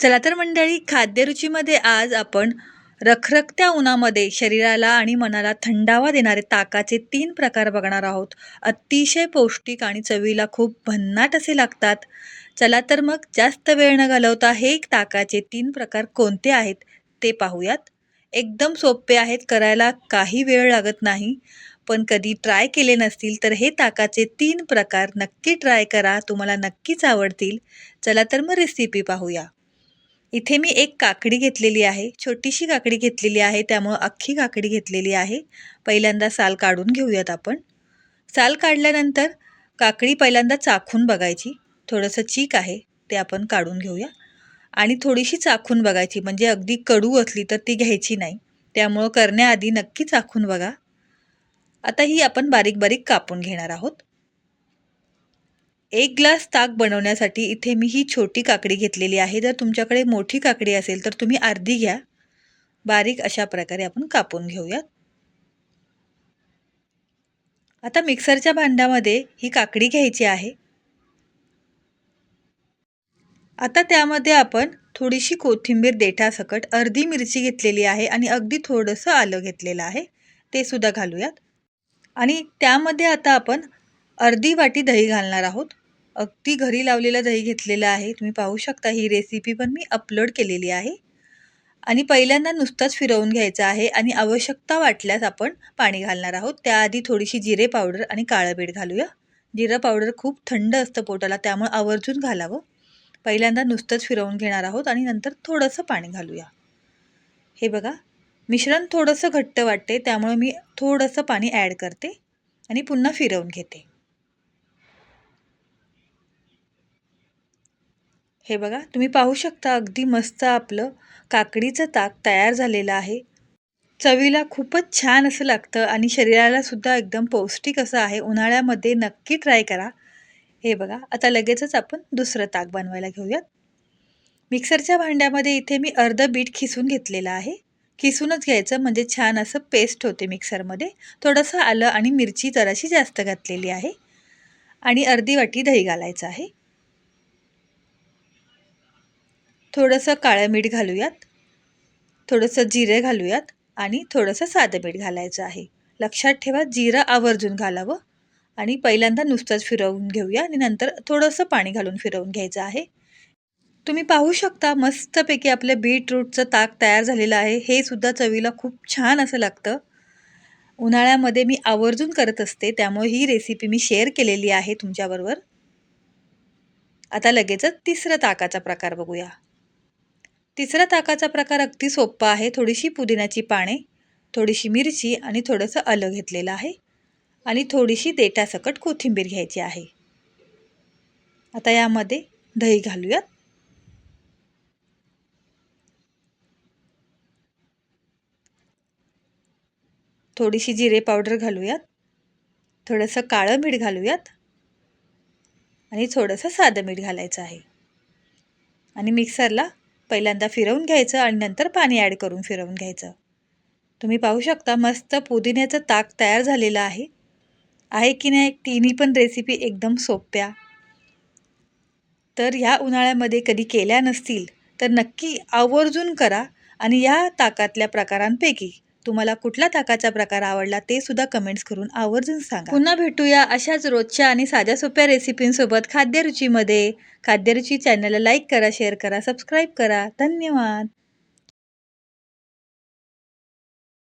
चला तर मंडळी खाद्यरुचीमध्ये आज आपण रखरखत्या उन्हामध्ये शरीराला आणि मनाला थंडावा देणारे ताकाचे तीन प्रकार बघणार आहोत. अतिशय पौष्टिक आणि चवीला खूप भन्नाट असे लागतात. चला तर मग जास्त वेळ न घालवता हे ताकाचे तीन प्रकार कोणते आहेत ते पाहूयात. एकदम सोपे आहेत करायला काही वेळ लागत नाही. पण कधी ट्राय केले नसतील तर हे ताकाचे तीन प्रकार नक्की ट्राय करा तुम्हाला नक्कीच आवडतील. चला तर मग रेसिपी पाहूया. इथे मी एक काकडी घेतलेली आहे. छोटीशी काकडी घेतलेली आहे. त्यामुळं अख्खी काकडी घेतलेली आहे. पहिल्यांदा साल काढून घेऊयात आपण. साल काढल्यानंतर काकडी पहिल्यांदा चाखून बघायची. थोडंसं चीक आहे. ते आपण काढून घेऊया. आणि थोडीशी चाखून बघायची. म्हणजे अगदी कडू असली तर ती घ्यायची नाही. त्यामुळं करण्याआधी नक्की चाखून बघा. आता ही आपण बारीक बारीक कापून घेणार आहोत. एक ग्लास ताक बनवण्यासाठी इथे मी ही छोटी काकडी घेतलेली आहे. जर तुमच्याकडे मोठी काकडी असेल तर तुम्ही अर्धी घ्या. बारीक अशा प्रकारे आपण कापून घेऊयात. आता मिक्सरच्या भांड्यामध्ये ही काकडी घ्यायची आहे. आता त्यामध्ये आपण थोडीशी कोथिंबीर देठासकट अर्धी मिरची घेतलेली आहे आणि अगदी थोडंसं आलं घेतलेलं आहे. ते सुद्धा घालूयात. आणि त्यामध्ये आता आपण अर्धी वाटी दही घालणार आहोत. अगदी घरी लावलेलं दही घेतलेलं आहे. तुम्ही पाहू शकता ही रेसिपी पण मी अपलोड केलेली आहे. आणि पहिल्यांदा नुसतंच फिरवून घ्यायचं आहे आणि आवश्यकता वाटल्यास आपण पाणी घालणार आहोत. त्याआधी थोडीशी जिरे पावडर आणि काळं बीड घालूया. जिरं पावडर खूप थंड असतं पोटाला त्यामुळे आवर्जून घालावं. पहिल्यांदा नुसतंच फिरवून घेणार आहोत आणि नंतर थोडंसं पाणी घालूया. हे बघा मिश्रण थोडंसं घट्ट वाटते त्यामुळे मी थोडंसं पाणी ॲड करते आणि पुन्हा फिरवून घेते. हे बघा तुम्ही पाहू शकता अगदी मस्त आपलं काकडीचं ताक तयार झालेलं आहे. चवीला खूपच छान असं लागतं आणि शरीरालासुद्धा एकदम पौष्टिक असं आहे. उन्हाळ्यामध्ये नक्की ट्राय करा. हे बघा आता लगेचच आपण दुसरं ताक बनवायला घेऊयात. मिक्सरच्या भांड्यामध्ये इथे मी अर्ध बीट खिसून घेतलेलं आहे. खिसूनच घ्यायचं म्हणजे छान असं पेस्ट होते मिक्सरमध्ये. थोडंसं आलं आणि मिरची जराशी जास्त घातलेली आहे. आणि अर्धी वाटी दही घालायचं आहे. थोडंसं काळं मीठ घालूयात. थोडंसं जिरे घालूयात आणि थोडंसं साधं मीठ घालायचं आहे. लक्षात ठेवा जिरं आवर्जून घालावं आणि पहिल्यांदा नुसतंच फिरवून घेऊया आणि नंतर थोडंसं पाणी घालून फिरवून घ्यायचं आहे. तुम्ही पाहू शकता मस्तपैकी आपलं बीटरूटचं ताक तयार झालेलं आहे. हे सुद्धा चवीला खूप छान असं लागतं. उन्हाळ्यामध्ये मी आवर्जून करत असते त्यामुळे ही रेसिपी मी शेअर केलेली आहे तुमच्याबरोबर. आता लगेचच तिसरं ताकाचा प्रकार बघूया. तिसरा ताकाचा प्रकार अगदी सोपा आहे. थोडीशी पुदिन्याची पाने थोडीशी मिरची आणि थोडंसं आलं घेतलेलं आहे. आणि थोडीशी देटासकट कोथिंबीर घ्यायची आहे. आता यामध्ये दही घालूयात. थोडीशी जिरे पावडर घालूयात. थोडंसं काळं मीठ घालूयात. आणि थोडंसं साधं मीठ घालायचं आहे. आणि मिक्सरला पहिल्यांदा फिरवून घ्यायचं आणि नंतर पाणी ॲड करून फिरवून घ्यायचं. तुम्ही पाहू शकता मस्त पुदिन्याचं ताक तयार झालेलं आहे. आहे की नाही तिन्ही पण रेसिपी एकदम सोप्या. तर ह्या उन्हाळ्यामध्ये कधी केल्या नसतील तर नक्की आवर्जून करा आणि या ताकातल्या प्रकारांपैकी तुम्हाला कुठला ताकाचा प्रकार आवडला ते सुद्धा कमेंट्स करून आवर्जून सांगा. पुन्हा भेटूया अशाच रोजच्या आणि साध्या सोप्या रेसिपींसोबत खाद्यरुचीमध्ये. खाद्यरुची चॅनलला लाईक करा शेअर करा सबस्क्राईब करा. धन्यवाद.